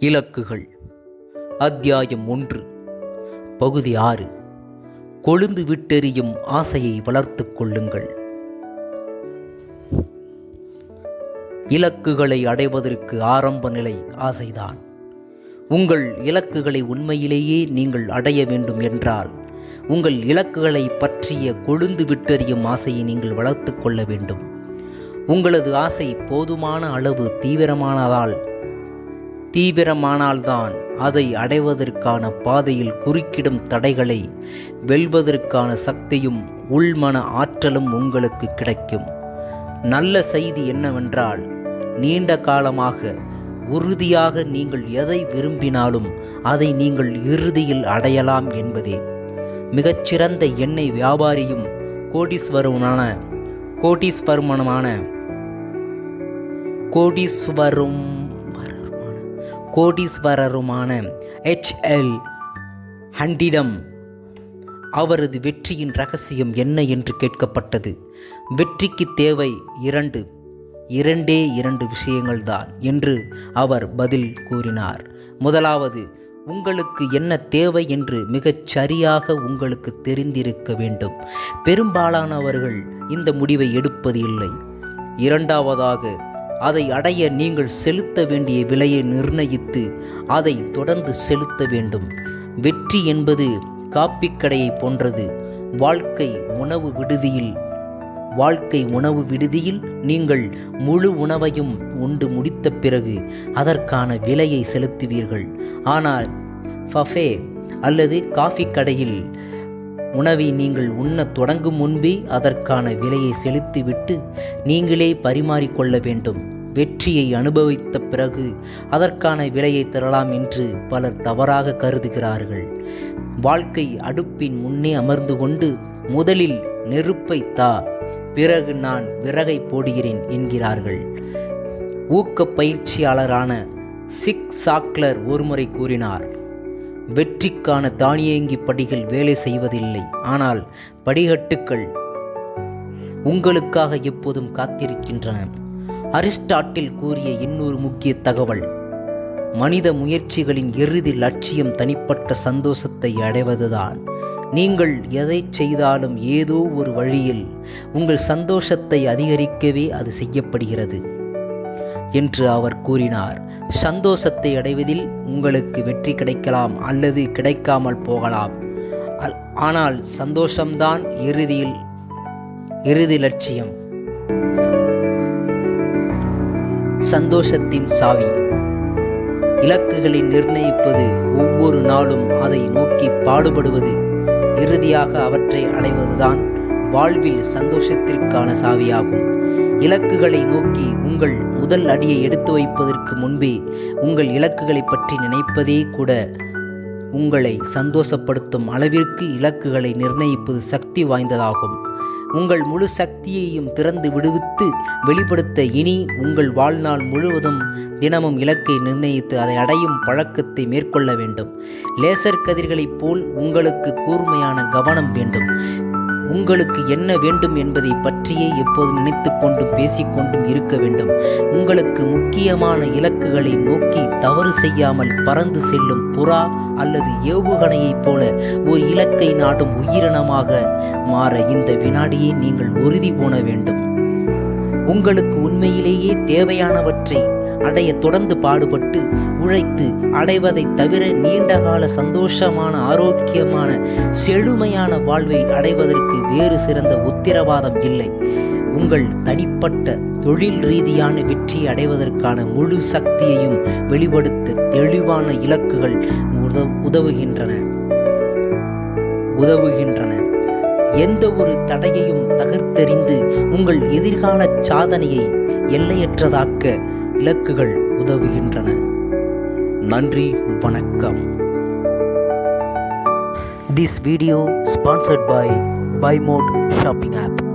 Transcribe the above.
இலக்குகள். அத்தியாயம் ஒன்று. பகுதி ஆறு. கொழுந்து விட்டெறியும் ஆசையை வளர்த்துக் கொள்ளுங்கள். இலக்குகளை அடைவதற்கு ஆரம்ப நிலை ஆசைதான். உங்கள் இலக்குகளை உண்மையிலேயே நீங்கள் அடைய வேண்டும் என்றால் உங்கள் இலக்குகளை பற்றிய கொழுந்து விட்டெறியும் ஆசையை நீங்கள் வளர்த்து கொள்ள வேண்டும். உங்களது ஆசை போதுமான அளவு தீவிரமானதால் தீவிரமானால்தான் அதை அடைவதற்கான பாதையில் குறுக்கிடும் தடைகளை வெல்வதற்கான சக்தியும் உள்மன ஆற்றலும் உங்களுக்கு கிடைக்கும். நல்ல செய்தி என்னவென்றால் நீண்ட காலமாக உறுதியாக நீங்கள் எதை விரும்பினாலும் அதை நீங்கள் இறுதியில் அடையலாம் என்பதே. மிகச்சிறந்த எண்ணெய் வியாபாரியும் கோடீஸ்வரனான கோடீஸ்வரமான கோடீஸ்வரும் கோடீஸ்வரருமான எல் ஹண்டிடம். அவரது வெற்றியின் ரகசியம் என்ன என்று கேட்கப்பட்டது. வெற்றிக்கு தேவை இரண்டு. இரண்டே இரண்டு விஷயங்கள்தான் என்று அவர் பதில் கூறினார். முதலாவது உங்களுக்கு என்ன தேவை என்று மிகச் சரியாக உங்களுக்கு தெரிந்திருக்க வேண்டும். பெரும்பாலானவர்கள் இந்த முடிவை எடுப்பது இல்லை இரண்டாவதாக அதை அடைய நீங்கள் செலுத்த வேண்டிய விலையை நிர்ணயித்து அதை தொடர்ந்து செலுத்த வேண்டும். வெற்றி என்பது காப்பிக்கடையை போன்றது. வாழ்க்கை உணவு விடுதியில் வாழ்க்கை உணவு விடுதியில் நீங்கள் முழு உணவையும் உண்டு முடித்த பிறகு அதற்கான விலையை செலுத்துவீர்கள். ஆனால் ஃபஃபே அல்லது காஃபி கடையில் உணவை நீங்கள் உண்ணத் தொடங்கும் முன்பே அதற்கான விலையை செலுத்திவிட்டு நீங்களே பரிமாறிக்கொள்ள வேண்டும். வெற்றியை அனுபவித்த பிறகு அதற்கான விலையை தரலாம் என்று பலர் தவறாக கருதுகிறார்கள். வாழ்க்கை அடுப்பின் முன்னே அமர்ந்து கொண்டு முதலில் நெருப்பை தா பிறகு நான் விறகை போடுகிறேன் என்கிறார்கள். ஊக்க பயிற்சியாளரான சிக் சாக்லர் ஒருமுறை கூறினார் வெற்றிக்கான தானியங்கி படிகள் வேலை செய்வதில்லை. ஆனால் படிகட்டுக்கள் உங்களுக்காக எப்போதும் காத்திருக்கின்றன. அரிஸ்டாட்டில் கூறிய இன்னொரு முக்கிய தகவல். மனித முயற்சிகளின் இறுதி லட்சியம் தனிப்பட்ட சந்தோஷத்தை அடைவதுதான். நீங்கள் எதை செய்தாலும் ஏதோ ஒரு வழியில் உங்கள் சந்தோஷத்தை அதிகரிக்கவே அது செய்யப்படுகிறது. என்று அவர் கூறினார். சந்தோஷத்தை அடைவதில் உங்களுக்கு வெற்றி கிடைக்கலாம் அல்லது கிடைக்காமல் போகலாம். ஆனால் சந்தோஷம்தான் இறுதியில் இறுதி லட்சியம். சந்தோஷத்தின் சாவி. இலக்குகளை நிர்ணயிப்பது ஒவ்வொரு நாளும் அதை நோக்கி பாடுபடுவது இறுதியாக அவற்றை அடைவதுதான் வாழ்வில் சந்தோஷத்திற்கான சாவியாகும். இலக்குகளை நோக்கி உங்கள் முதல் அடியை எடுத்து வைப்பதற்கு முன்பே உங்கள் இலக்குகளை பற்றி நினைப்பதே கூட உங்களை சந்தோஷப்படுத்தும் அளவிற்கு இலக்குகளை நிர்ணயிப்பது சக்தி வாய்ந்ததாகும். உங்கள் முழு சக்தியையும் திறந்து விடுவித்து வெளிப்படுத்த இனி உங்கள் வாழ்நாள் முழுவதும் தினமும் இலக்கை நிர்ணயித்து அதை அடையும் பழக்கத்தை மேற்கொள்ள வேண்டும். லேசர் கதிர்களைப் போல் உங்களுக்கு கூர்மையான கவனம் வேண்டும். உங்களுக்கு என்ன வேண்டும் என்பதை பற்றியே எப்போதும் நினைத்து கொண்டும் பேசிக்கொண்டும் இருக்க வேண்டும். உங்களுக்கு முக்கியமான இலக்குகளை நோக்கி தவறு செய்யாமல் பறந்து செல்லும் புறா அல்லது ஏவுகணையைப் போல ஒரு இலக்கை நாடும் உயிரினமாக மாற இந்த வினாடியை நீங்கள் உறுதி போன வேண்டும். உங்களுக்கு உண்மையிலேயே தேவையானவற்றை அடைய தொடர்ந்து பாடுபட்டு உழைத்து அடைவதை தவிர நீண்டகால சந்தோஷமான ஆரோக்கியமான செழுமையான வாழ்வை அடைவதற்கு வேறு சிறந்த உத்திரவாதம் இல்லை. உங்கள் தனிப்பட்ட தொழில் ரீதியான வெற்றி அடைவதற்கான முழு சக்தியையும் வெளிப்படுத்த தெளிவான இலக்குகள் உதவுகின்றன. உதவுகின்றன. எந்த ஒரு தடையையும் தகர்த்தெறிந்து உங்கள் எதிர்கால சாதனையை எல்லையற்றதாக்க இலக்குகள் உதவுகின்றன. நன்றி வணக்கம். This video sponsored by by mode shopping app